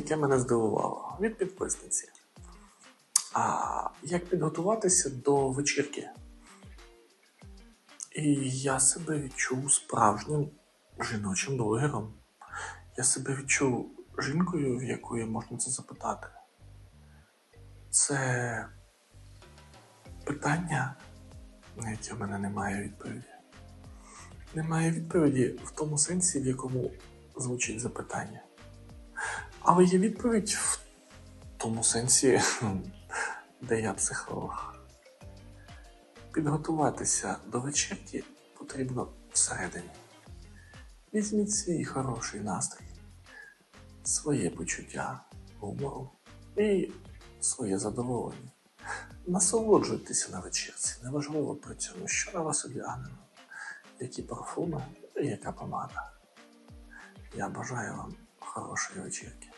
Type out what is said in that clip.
яке мене здивувало від підписниці. А як підготуватися до вечірки? І я себе відчув справжнім жіночим блогером. Я себе відчув жінкою, в якої можна це запитати. Це питання, на яке в мене немає відповіді. Немає відповіді в тому сенсі, в якому звучить запитання. Але є відповідь в тому сенсі, де я психолог. Підготуватися до вечірки потрібно всередині. Візьміть свій хороший настрій, своє почуття гумору і своє задоволення. Насолоджуйтеся на вечірці, неважливо при цьому, що на вас одягнено, які парфуми і яка помада. Я бажаю вам хорошої вечірки.